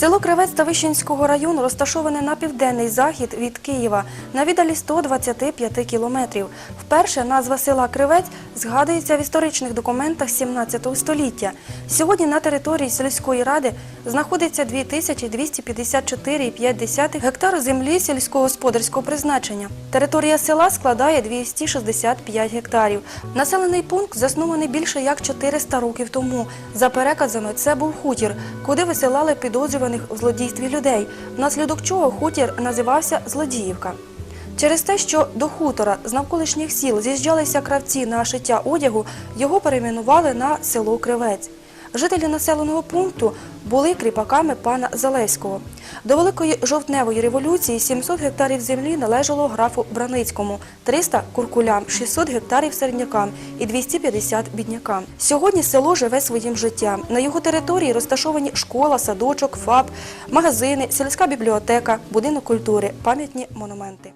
Село Кривець Ставищенського району розташоване на південний захід від Києва на віддалі 125 кілометрів. Вперше назва села Кривець згадується в історичних документах 17 століття. Сьогодні на території сільської ради знаходиться 2254,5 гектару землі сільськогосподарського призначення. Територія села складає 265 гектарів. Населений пункт заснований більше як 400 років тому. За переказами, це був хутір, куди висилали підозрюваних у злодійстві людей, внаслідок чого хутір називався Злодіївка. Через те, що до хутора з навколишніх сіл з'їжджалися кравці на шиття одягу, його перейменували на село Кривець. Жителі населеного пункту були кріпаками пана Залеського. До Великої жовтневої революції 700 гектарів землі належало графу Браницькому, 300 – куркулям, 600 гектарів середнякам і 250 – біднякам. Сьогодні село живе своїм життям. На його території розташовані школа, садочок, ФАП, магазини, сільська бібліотека, будинок культури, пам'ятні монументи.